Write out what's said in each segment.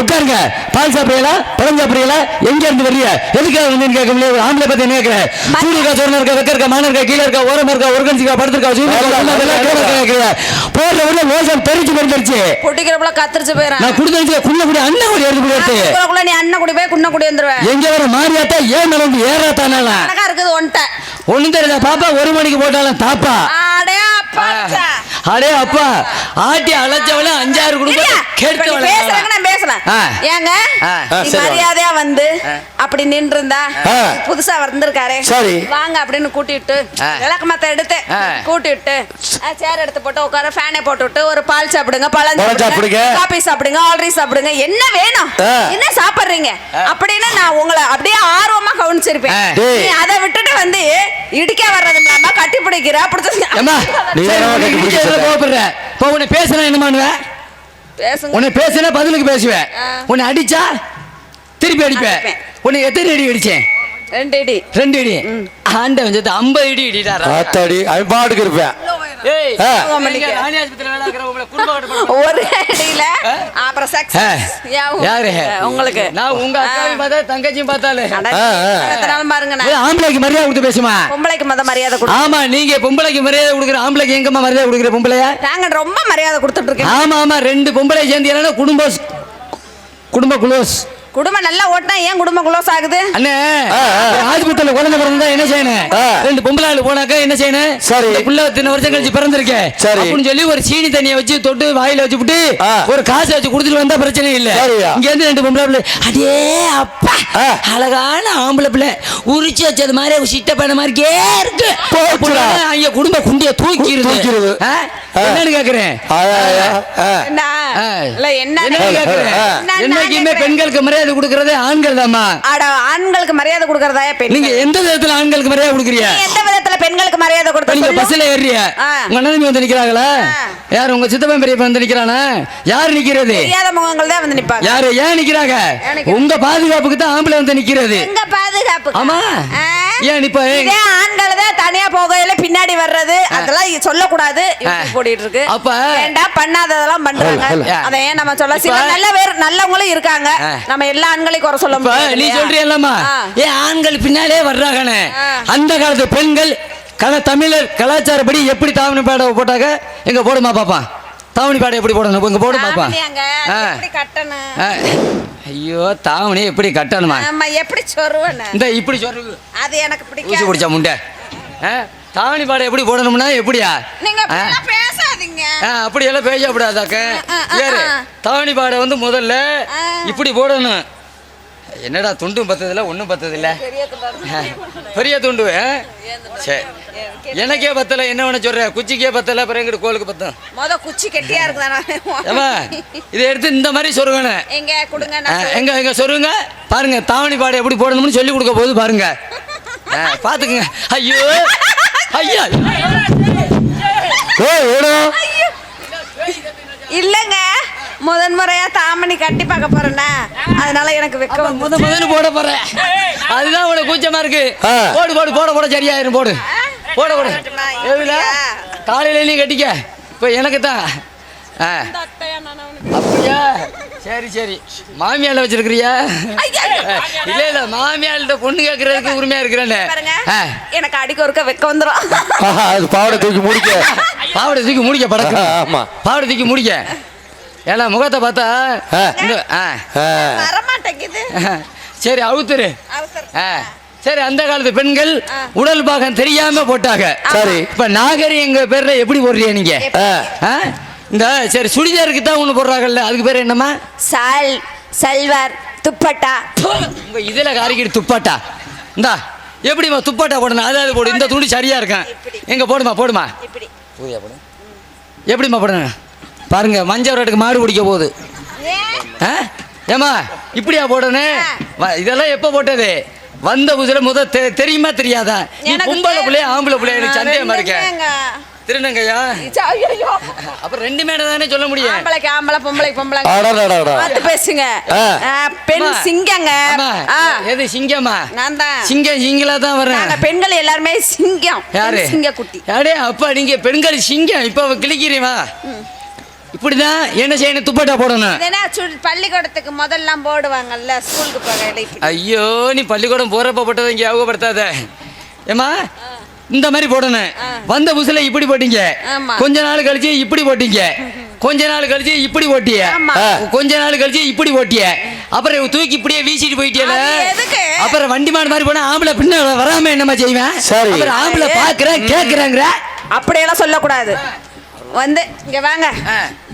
உட்காருங்க. பால் சாப்பிடுறீங்களா பழம் சாப்பிடுறீங்களா எங்க இருந்து வர்றீங்க? எதுக்காக வந்து கேட்க முடியாது ஆம்பளை பத்தி என்ன கேட்கிறேன் சூரிய இருக்கா சொன்ன இருக்கா வெக்க இருக்கா மான இருக்கா கீழே இருக்கா ஓரமா இருக்கா படுத்திருக்கா இருக்கா, கீழே இருக்கா கேட்கிறீங்க போடுற உள்ள மோசம் தெரிச்சு போயிருச்சு குட்டிக்கிறப்பல கத்திரிச்சு போயிடறேன். நான் குடுத்து குள்ள கூட அண்ணன் கூட எடுத்து போயிட்டு அதுக்குள்ள நீ அண்ணன் குடி போய் குன்ன குடி வந்துருவேன். எங்க வர மாறியாத்தா ஏன் மேல வந்து ஏறாத்தானால? கணக்கா இருக்குது ஒன்ட்ட ஒண்ணும் தெரியல பாப்பா ஒரு மணிக்கு போட்டாலும் தாப்பா. அடே அப்பா அடே அப்பா ஆட்டி அழைச்சவள அஞ்சாறு குடும்பம் நீ பேசுறேங்க நான் பேசலாம். ஏங்க மரியாதையா வந்து அப்படி நின்று இருந்தா. புதுசா வந்திருக்காரே. சரி. வாங்க அப்படின்னு கூட்டிட்டு ஆ. விளக்கமத்த எடுத்து. கூட்டிட்டு சேர் எடுத்து போட்டு உட்கார ஃபேனை போட்டு விட்டு ஒரு பால் சாப்பிடுங்க பழம் சாப்பிடுங்க. காபி சாப்பிடுங்க ஆல்ரெடி சாப்பிடுங்க. என்ன வேணும். என்ன சாப்பிடுறீங்க? அப்படின்னு நான் உங்களை அப்படியே ஆர்வமா கவனிச்சிருப்பேன். அதை விட்டுட்டு வந்து இடிக்க வர்றது இல்லாம கட்டி பிடிக்கிற இப்போ உன்னை பேசுனா என்ன பண்ணுவேன் பேசுங்க. உன்னை பேசுனா பதிலுக்கு பேசுவேன். உன்னை அடிச்சா திருப்பி அடிப்பேன். உன்னை எத்தனை அடி அடிச்சேன்? ரெண்டு இடி ரெண்டு அடி. ஆண்டவன் சேர்த்து ஐம்பது அடி அடிட்டாரா ஆத்தாடி அவன் பாட்டுக்கு இருப்பேன். ஒரு அடியில அப்புறம். யாரு? உங்களுக்கு. நான் உங்க அக்காவையும் பார்த்தா தங்கச்சியும் பார்த்தாலே. பாருங்க ஆம்பளைக்கு மரியாதை கொடுத்து பேசுமா? பொம்பளைக்கு மத மரியாதை கொடு ஆமா நீங்க பொம்பளைக்கு மரியாதை கொடுக்குற ஆம்பளைக்கு எங்கம்மா மரியாதை கொடுக்குற பொம்பளைய? நாங்க ரொம்ப மரியாதை கொடுத்துட்டு ஆமா ஆமா ரெண்டு பொம்பளை சேர்ந்து குடும்ப குடும்ப குளோஸ். குடும்பம் நல்லா ஓட்டினா ஏன் குடும்பம் குளோஸ் ஆகுது அண்ணே. ஆஸ்பத்திரியில குழந்தை பிறந்தா என்ன செய்யணும். ரெண்டு பொம்பளை ஆளு போனாக்கா என்ன செய்யணும் சரி. இந்த புள்ள இத்தனை வருஷம் கழிச்சு பிறந்திருக்கேன் சரி. அப்படின்னு சொல்லி ஒரு சீனி தண்ணியை வச்சு தொட்டு வாயில வச்சு விட்டு ஆ. ஒரு காசை வச்சு கொடுத்துட்டு வந்தா பிரச்சனை இல்ல. இங்க இருந்து ரெண்டு பொம்பளை பிள்ளை அடே அப்பா ஆ. அழகான ஆம்பளை பிள்ளை உரிச்சு வச்சது மாதிரி சிட்ட பண்ண மாதிரிக்கே இருக்கு அங்க குடும்ப குண்டிய. ஆ? ஆ. என்னன்னு கேக்குறேன் என்னன்னு கேக்குறேன் என்னைக்குமே. பெண்களுக்கு மரியாதை கொடுக்கறதே ஆண்கள் தாம்மா. அட ஆண்களுக்கு மரியாதை கொடுக்கறதா நீங்க எந்த விதத்துல ஆண்களுக்கு மரியாதை கொடுக்குறீங்க? எந்த விதத்துல பெண்களுக்கு மரியாதை கொடுத்த நீங்க? பஸ்ல ஏறிய. உங்க அண்ணன் வந்து நிக்கிறாங்களா. யார்? உங்க சித்தப்பன் பெரியப்பன் வந்து நிக்கிறானா? யார் நிக்கிறது? தெரியாத முகங்கள் தான் வந்து நிப்பாங்க. யாரு? ஏன் நிக்கிறாங்க? உங்க பாதுகாப்புக்கு தான் ஆம்பளை வந்து நிக்கிறது. எங்க பாதுகாப்பு ஆமா. ஏன் நிப்ப இதே ஆண்கள் தான் தனியா போகையில பின்னாடி வர்றது. அதெல்லாம் சொல்லக்கூடாது. யூடியூப் ஓடிட்டு இருக்கு அப்ப- வேண்டாம் பண்ணாததெல்லாம் பண்றாங்க. அதை ஏன் நம்ம சொல்ல சில நல்ல பேர் நல்லவங்களும் இருக்காங்க. நம்ம எல்லா ஆண்களையும் குறை சொல்ல முடியாது நீ? சொல்றியல்லம்மா. ஏன் ஆண்கள் பின்னாலே வர்றாங்கன்னு. அந்த காலத்து பெண்கள் கல தமிழர் கலாச்சாரப்படி எப்படி தாவணி பாட போட்டாங்க? எங்க போடுமா பாப்பா? தாவணி பாட எப்படி போடணும்? இங்க போடு பாப்பா. ஐயோ தாவணி எப்படி கட்டணுமா? எப்படி சொருவன? இந்த இப்படி சொல்றது அது எனக்கு ஊசி பிடிக்காது பிடிச்சா முண்டை? தாவணி பாடம் எப்படி போடணும்னா எப்படியா? நீங்க பேசாதீங்க. அப்படி எல்லாம் பேசக்கூடாதாக்க? ஏறு. தாவணி பாடை வந்து முதல்ல. இப்படி போடணும். என்னடா துண்டும் பத்ததில்ல ஒன்றும் பத்ததில்ல? பெரிய துண்டா? சரி எனக்கே பத்தல என்ன வேணா சொல்ற? குச்சிக்கே பத்தல அப்புறம் எங்கிட்ட கோலுக்கு பத்தம். மொத குச்சி கெட்டியா இருக்குதானா ஏமா இதை எடுத்து இந்த மாதிரி சொருகணும். எங்க கொடுங்க. எங்க எங்க சொருங்க பாருங்க தாவணி பாடை எப்படி போடணும்னு சொல்லி கொடுக்க போகுது பாருங்க. பாத்துக்குங்க. ஐயோ ஐயா. ஏய், ஏடா. இல்லங்க முதன் முறையா தாமணி கட்டி பார்க்க போறேன்னா அதனால எனக்கு வெக்க முத முதல்ல போட போறேன். அதுதான் உனக்கு கூச்சமா இருக்கு. போடு போடு போட போட சரியாயிரும் போடு. போட போடு. இப்படியா? காலையில நீ கட்டிக்க. இப்போ எனக்கு தான். ஆ. அப்படியா? சரி சரி. மாமியால வச்சிருக்கிறியா? இல்ல இல்ல. மாமியாள்கிட்ட பொண்ணு கேட்கறதுக்கு உரிமையா இருக்கிறேன்னு. எனக்கு அடிக்க ஒருக்க வெக்க வந்துரும். ஆஹா, அது பாவடை தூக்கி முடிக்க. பாவடை தூக்கி முடிக்க படக்கு. ஆமா. பாவடை தூக்கி முடிக்க. ஏன்னா முகத்தை பார்த்தா ஆ. இந்த சரி அவுத்துரு. ஆ, சரி அந்த காலத்து பெண்கள் உடல் பாகம் தெரியாம போட்டாங்க. சரி. இப்ப நாகரி எங்க பேர்ல எப்படி போடுறீங்க நீங்க? ஆ. ஆ? இந்த சரி சுடிதாருக்கு தான் ஒண்ணு போடுறாங்கல்ல அதுக்கு பேர் என்னம்மா? சால் சல்வார் துப்பட்டா. உங்க இதுல காரிக்கிட்டு துப்பாட்டா. இந்தா எப்படிம்மா துப்பாட்டா போடணும்? அதாவது போடு இந்த துணி சரியா இருக்கேன் எங்க போடுமா போடுமா? இப்படி. பூரியா போடு? எப்படிம்மா போடணும்? பாருங்க மஞ்சள் ரேட்டுக்கு மாடு பிடிக்க போகுது? ஏம்மா இப்படியா போடணும்? இதெல்லாம் எப்போ போட்டது? வந்த புதுல முத தெ- தெரியுமா தெரியாதா? பொம்பளை பிள்ளைய ஆம்பளை பிள்ளைய எனக்கு சந்தேகமா இருக்க. ரெண்டுமேங்க. திருநங்கையா? இச்சா, ஐயையோ. அப்புறம் ரெண்டு மேடம் தானே சொல்ல முடியும். ஆம்பளைக்கு ஆம்பளை பொம்பளைக்கு பொம்பளை. பேசுங்க. பெண். சிங்கங்க. எது சிங்கம்மா? நான் தான். சிங்கம் சிங்களா தான் வரேன் பெண்கள் எல்லாருமே சிங்கம். யாரு? சிங்க குட்டி யாரே? அப்பா நீங்க பெண்கள் சிங்கம். இப்ப கிளிக்கிறீமா இப்படிதான் என்ன செய்யணும்? துப்பட்டா போடணும். சு- பள்ளிக்கூடத்துக்கு முதல்லாம் போடுவாங்கல்ல ஸ்கூலுக்கு போகையில இப்படி ஐயோ நீ பள்ளிக்கூடம் போறப்ப போட்டதை இங்க ஞாபகப்படுத்தாத. ஏமா இந்த மாதிரி போடணும். வந்த புதுசுல இப்படி போட்டீங்க. கொஞ்ச நாள் கழிச்சு இப்படி போட்டீங்க. கொஞ்ச நாள் கழிச்சு இப்படி போட்டிய. ஆமா. கொஞ்ச நாள் கழிச்சு இப்படி போட்டிய. அப்புறம் தூக்கி இப்படியே வீசிட்டு எதுக்கு? அப்புறம் வண்டி மாடு மாதிரி போனா ஆம்பளை பின்ன வராம என்னமா செய்வேன். அப்புறம் ஆம்பளை பாக்குறேன் கேக்குறேங்கிற. அப்படியெல்லாம் சொல்லக்கூடாது. வந்து இங்க வாங்க.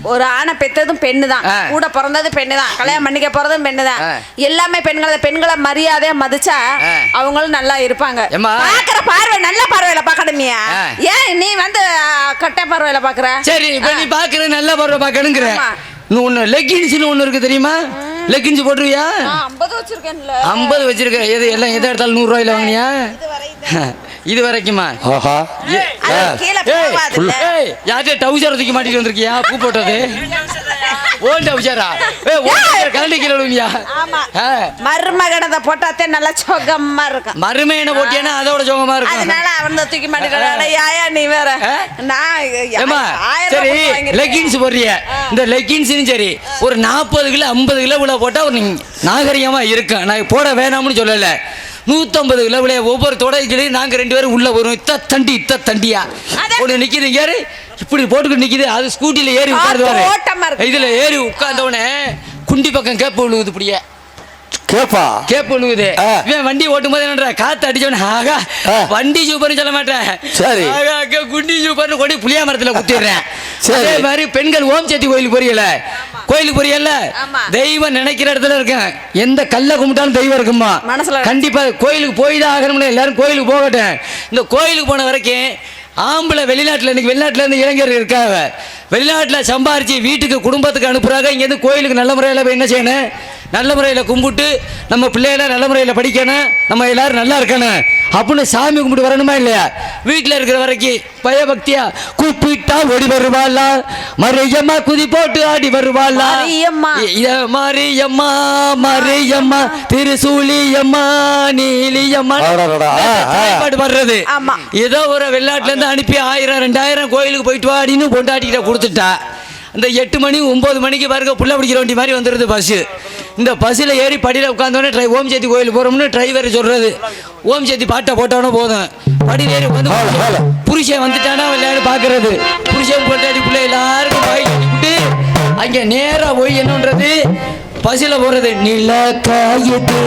ஒரு ஆணை பெத்ததும் பெண்ணு தான். கூட பிறந்தது பெண்ணு தான் கல்யாணம் பண்ணிக்க போறதும் பெண்ணு தான். எல்லாமே பெண்களை பெண்களை மரியாதையா மதிச்சா. அவங்களும் நல்லா இருப்பாங்க? பாக்குற பார்வை நல்ல பார்வையில பாக்கணுமியா. ஏன் நீ வந்து கெட்ட பார்வையில பாக்குற? சரி இப்ப நீ பாக்குற நல்ல பொருளை பாக்கணுங்கிற ஒண்ணு லெக்கின்ஸ்னு ஒண்ணு இருக்கு தெரியுமா? லெக்கின்ஸ் போட்டுருவியா? ஐம்பது வச்சிருக்கேன்ல. ஐம்பது வச்சிருக்க எது எல்லாம் எதை எடுத்தாலும் நூறு ரூபாயில வாங்கினியா? இது வரைக்குமா ஆஹா யார்கிட்ட டவுசர் தூக்கி மாட்டிட்டு வந்திருக்கியா? பூ போட்டது. ஓன் டவுசரா? ஏய் ஓன் டவுசர் கரண்டி கீழே ஆ, மருமகனத போட்டாத்தே நல்லா சொகமா இருக்கும். மருமையனை போட்டியானா அதோட சோகமா இருக்கும். அதனால அவன் தூக்கி யாயா நீ வேற? நான் ஏமா சரி. லெக்கின்ஸ் போடுறிய. இந்த லெக்கின்ஸும் சரி ஒரு நாற்பது கிலோ ஐம்பது கிலோ உள்ள போட்டா ஒரு நாகரிகமா இருக்கும். நான் போட வேணாம்னு சொல்லல. நூத்தம்பது கிலோ உள்ள ஒவ்வொரு தொடைகளையும் நாங்க ரெண்டு பேரும் உள்ள வரும் இத்த தண்டி இத்த தண்டியா? நிக்குது இங்க யாரு? இப்படி போட்டுக்கிட்டு நிக்குது. அது ஸ்கூட்டில ஏறி உட்காருவாரு. இதுல ஏறி உட்கார்ந்த உடனே குண்டி பக்கம் கேப்பு விழுகுது இப்படியே. கேப்பா. கேப்பு விழுகுது ஆ. இவன் வண்டி ஓட்டும் போது என்னன்ற காத்து அடிச்சவன ஆகா. வண்டி சூப்பர்னு சொல்ல மாட்டேன். சரி. ஆகா குண்டி சூப்பர்னு கொடி புளியா மரத்துல குத்திடுறேன். சரி. அதே மாதிரி பெண்கள் ஓம் சக்தி கோயிலுக்கு போறீங்கல்ல கோயிலுக்கு போறீங்கல்ல. தெய்வம் நினைக்கிற இடத்துல இருக்கேன். எந்த கல்ல கும்பிட்டாலும் தெய்வம் இருக்குமா? மனசுல கண்டிப்பா கோயிலுக்கு போய் தான் ஆகணும்னு எல்லாரும் கோயிலுக்கு போகட்டும். இந்த கோயிலுக்கு போன வரைக்கும் ஆம்பளை வெளிநாட்டுல இன்னைக்கு வெளிநாட்டுல இருந்து இளைஞர் இருக்காங்க. வெளிநாட்டுல சம்பாரிச்சு வீட்டுக்கு குடும்பத்துக்கு அனுப்புறாங்க. இங்க இருந்து கோயிலுக்கு நல்ல முறையில் போய் என்ன செய்யணும்? நல்ல முறையில் கும்பிட்டு நம்ம பிள்ளைகளை நல்ல முறையில் படிக்கணும். நம்ம எல்லாரும் நல்லா இருக்கணும். அப்படின்னு சாமி கும்பிட்டு வரணுமா இல்லையா? வீட்டில் இருக்கிற வரைக்கும் பயபக்தியா கூப்பிட்டா ஓடி வருவாளா? மரியம்மா குதி போட்டு ஆடி வருவாளா? மரியம்மா. மரியம்மா மரியம்மா திருசூலியம்மா நீலியம்மா. பாட்டு ஆமா. ஏதோ ஒரு வெளிநாட்டுல இருந்து அனுப்பி ஆயிரம் ரெண்டாயிரம் கோயிலுக்கு போயிட்டு வாடின்னு பொண்டாட்டிக்கிட்ட கொடுத்துட்டா. இந்த எட்டு மணி ஒன்பது மணிக்கு பாருங்க புள்ள பிடிக்கிற வண்டி மாதிரி வந்துடுது பஸ்ஸு இந்த பஸ்ஸில் ஏறி படியில் உட்காந்தோடனே ட்ரை ஓம் சேத்தி கோயிலுக்கு போகிறோம்னு டிரைவர் சொல்கிறது ஓம் சேத்தி பாட்டை போட்டோன்னே போதும். படியில் ஏறி ஹால. புருஷன் வந்துட்டானா விளையாடு பார்க்கறது புருஷன் பொண்டாட்டி பிள்ளை எல்லாருக்கும் வாய் விட்டு அங்கே நேராக போய் என்னன்றது பஸ்ஸில் போகிறது நில காயுது.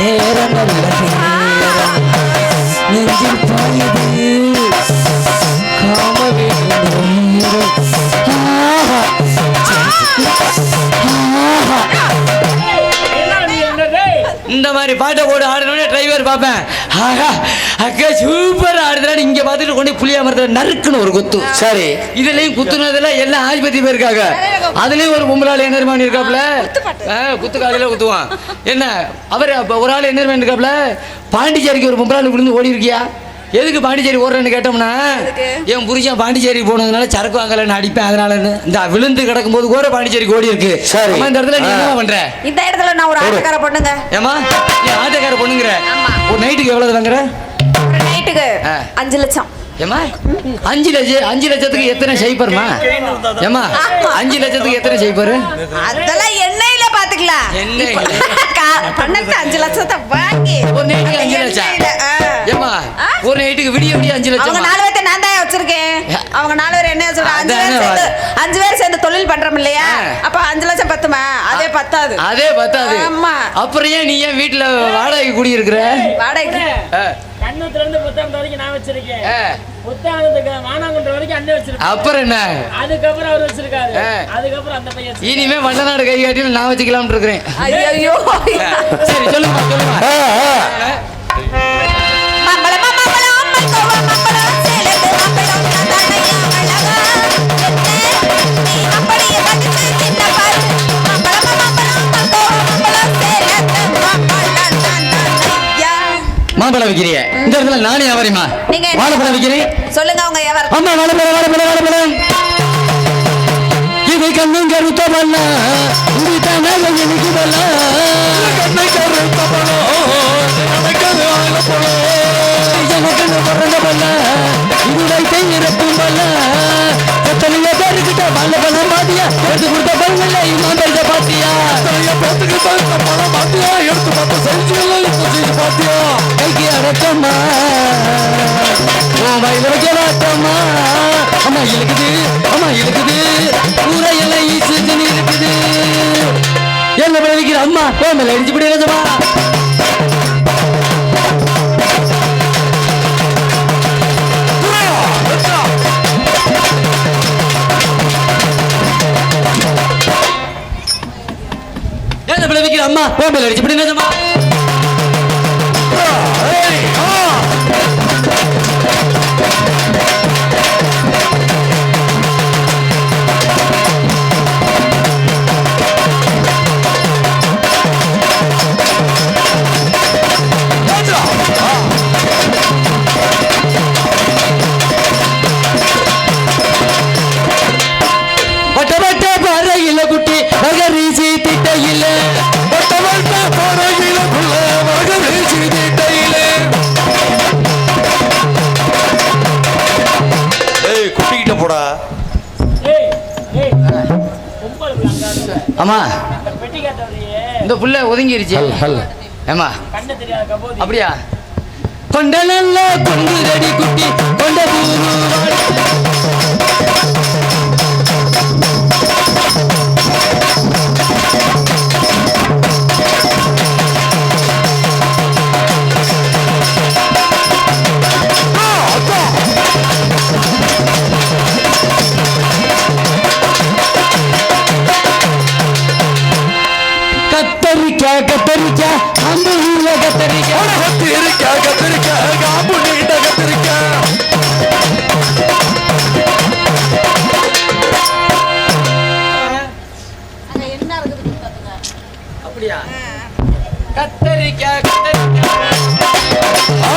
நேரம் நல்ல நேரம். நெஞ்சில் பாயுது. காம மாதிரி பாட்டை போட்டு ஆடணும்னே டிரைவர் பார்ப்பேன். ஆஹா அக்கா சூப்பர் ஆடுறான்னு இங்க பார்த்துட்டு கொண்டு புளியா மரத்தில் நறுக்குன்னு ஒரு குத்து. சரி. இதுலயும் குத்துனதுல எல்லாம் ஆஸ்பத்திரி போயிருக்காங்க. அதுலயும் ஒரு பொம்பளாள் என்ன தெரியுமா இருக்காப்ல ஆ, குத்து காலையில குத்துவான். என்ன அவர் அப்ப ஒரு ஆள் என்ன தெரியுமா இருக்காப்ல பாண்டிச்சேரிக்கு ஒரு பொம்பளாள் விழுந்து ஓடி இருக்கியா எதுக்கு பாண்டிச்சேரி ஓடுறேன்னு கேட்டோம்னா என் புருஷன் பாண்டிச்சேரி போனதுனால சரக்கு வாங்கலன்னு அடிப்பேன் அதனால இந்த விழுந்து கிடக்கும்போது கூட பாண்டிச்சேரிக்கு ஓடி இருக்கு. இந்த இடத்துல நீ. என்ன பண்ற? இந்த இடத்துல நான் ஒரு ஆட்டக்கார பொண்ணுங்க. ஏமா நீ ஆட்டக்கார பொண்ணுங்கிற? ஆமா. ஒரு நைட்டுக்கு எவ்வளவு வாங்குற ஒரு நைட்டுக்கு ஆ. அஞ்சு லட்சம். ஏமா அஞ்சு லட்சம் அஞ்சு லட்சத்துக்கு எத்தனை செய்ப்பருமா ஏமா அஞ்சு லட்சத்துக்கு எத்தனை செய்ப்பாரு அதெல்லாம் எண்ணெயில பாத்துக்கலாம். எண்ணெயில? கா- பணத்தை அஞ்சு லட்சத்தை வாங்கி ஒரு நைட்டுக்கு அஞ்சு லட்சம். ஏமா? ஒரு நைட்டுக்கு விடிய விடிய அஞ்சு அவங்க லட்சம் நாலு பேர்த்த நான் தான் வச்சிருக்கேன். அவங்க நாலு பேர் என்ன வச்சிருக்காங்க அஞ்சு பேர் சேர்ந்து அஞ்சு பேர் சேர்ந்து தொழில் பண்றோம் இல்லையா. அப்ப அஞ்சு லட்சம் பத்துமா? அதே பத்தாது. அதே பத்தாது. ஆமா. அப்புறம் ஏன் நீ ஏன் வீட்டுல வாடகை குடி இருக்கிற வாடகைக்கு. கண்ணத்துல இருந்து புத்தகம் வரைக்கும் நான் வச்சிருக்கேன். அப்புறம் என்ன? அதுக்கப்புறம் அவர் வச்சிருக்காரு. அதுக்கப்புறம் அந்த பையன். இனிமே வண்டநாடு கை காட்டியும் நான் வச்சுக்கலாம்னு இருக்கிறேன். ஐயோ சரி சொல்லுமா? வாழைப்பழம் விக்கிறீங்க இந்த இடத்துல நானே வியாபாரிமா நீங்க வாழைப்பழம் விக்கிறீங்க? சொல்லுங்க அவங்க வியாபாரம் அம்மா வாழைப்பழம் வாழைப்பழம் வாழைப்பழம். இது கண்ணும் கருத்தமல்ல இது தனது எனக்கு பாத்தியா எடுத்து கொடுத்த பெண்கள் பாத்தியா? அடக்கம்மா உன் வயல வைக்கலாட்டம்மா அம்மா இழுக்குது. அம்மா இழுக்குது. ஊரையெல்லாம் ஈசுன்னு இருக்குது என்ன விளைவிக்கிற அம்மா? ஓ மேல அடிச்சு பிடி என்ன விளைவிக்கிற அம்மா? ஓ மேல அடிச்சு குட்டிக்கிட்ட போடா. அம்மா இந்த புள்ள ஒதுங்கிருச்சு. ஏமா கண்ணு தெரியாத கபோதி. அப்படியா? கொண்ட நல்ல கொண்டு ரெடி குட்டி கொண்ட பூரு கத்தரிக்காய் கத்தரிக்காய் அந்த ஊர்ல கத்தரிக்காய் கத்திரிக்காய் கத்திரிக்காய் காம்பு நீண்ட கத்திரிக்காய் அப்படியா கத்தரிக்காய் ஆ,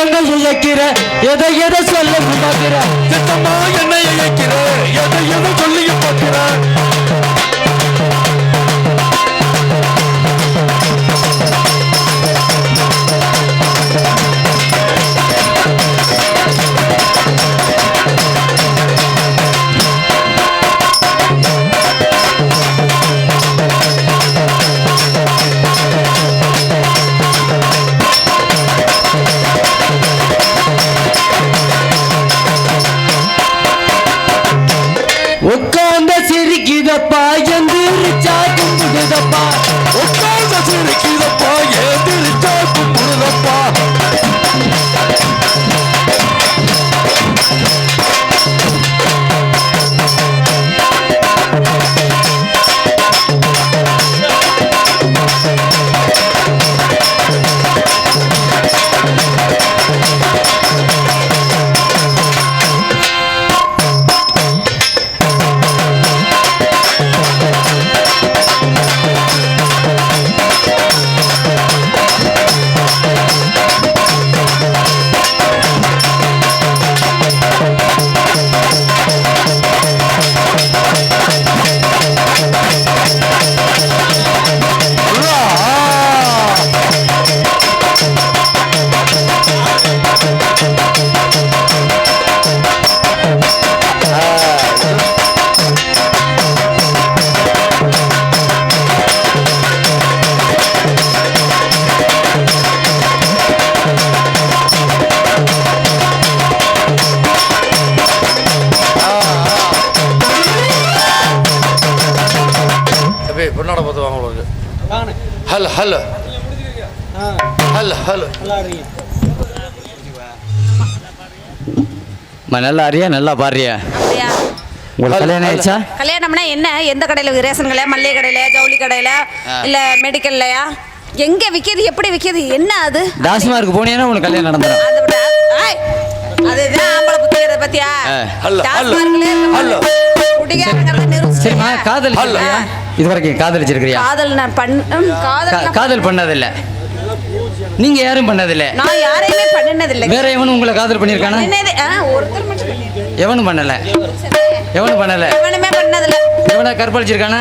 என்னமா என்ன இயக்கிற. எதை எதை சொல்ல பார்க்கிற? ஹலோ. Hello hello. நல்லா அறியா? நல்லா பாடுறியா? அப்படியா? உங்களுக்கு கல்யாணம் ஆயிடுச்சா? கல்யாணம்னா என்ன? எந்த கடையில? ரேஷன் கடையில மல்லிகை கடையில ஜவுளி கடையில இல்ல மெடிக்கல்லையா? எங்க விக்கிறது எப்படி விக்கிறது என்ன அது? டாஸ்மார்க் போனீங்கன்னா உனக்கு கல்யாணம் நடந்துடும் அது விட- ஆய், அதுதான் ஆம்பளை புத்திக்கிறத பத்தியா? டாஸ்மார்க்ல நிரூபிச்சிட்டியா? காதல். இது வரைக்கும் காதலிச்சிருக்கிறியா? காதல் நான் பண்ண காதல் காதல் பண்ணதில்ல. நீங்க யாரும் பண்ணதில்ல. நான் யாரையுமே பண்ணினது இல்லை வேற எவனும் உங்களை காதல் பண்ணிருக்கானா ஒருத்தர் மட்டும் பண்ணிருக்கேன். எவனும் பண்ணல. எவனும் பண்ணல. எவனுமே பண்ணதில்ல. எவனா கற்பழிச்சிருக்கானா?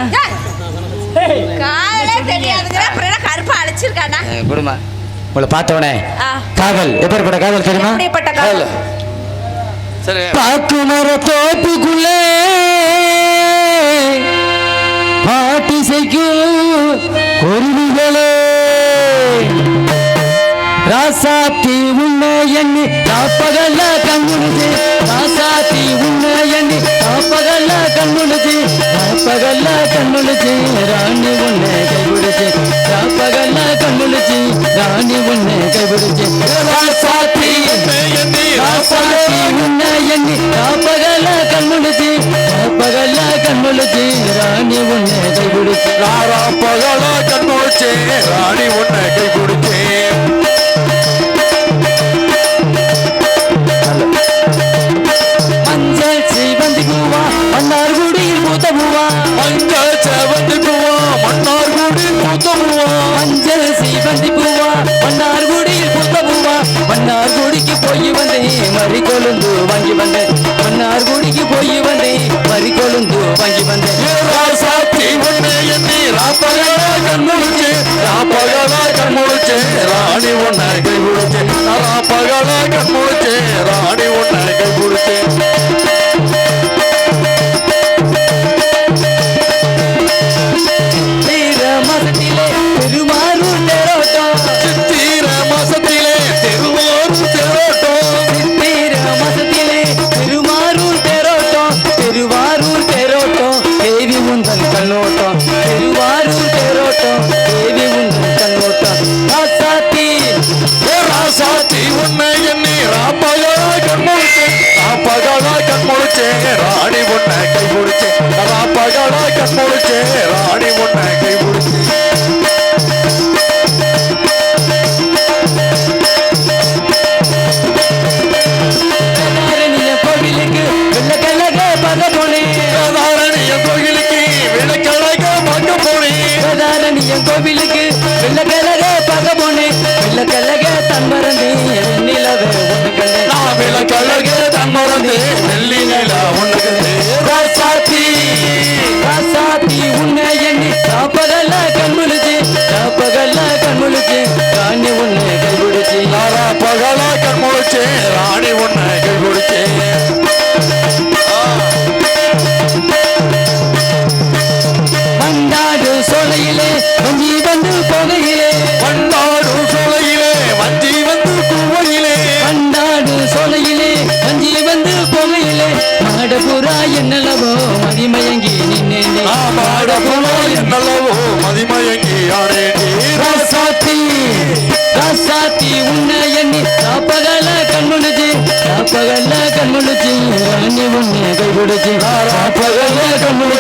காலே தெரியாதுங்கிற அப்புறம் என்ன கருப்பா அழைச்சிருக்கானா? கொடுமா. உங்களை பார்த்தவனே. காதல். எப்பேற்பட்ட காதல் தெரியுமா? எப்படிப்பட்ட ஹலோ காதல். சரி. பாக்கு மர தோப்புக்குள்ளே ராசாத்தி உன்னை எண்ணி காப்பகல்ல கண்ணுடுச்சு ராசாத்தி உன்னை எண்ணி காப்பகல்ல கண்ணுடுச்சு காப்பகல்ல கண்ணுடுச்சு ராணி உன்னை கைவிடுச்சு காப்பகல்ல கண்ணுடுச்சு ராணி உன்னை கைவிடுச்சு ராசாத்தி ராசாத்தி உன்னை எண்ணி காப்பகல்ல கண்ணுடுச்சு காப்பகல்ல கண்ணுடுச்சு ராணி உன்னை கைவிடுச்சு ராரா பகலா கண் ராணி உன்னை Good morning. உன்னை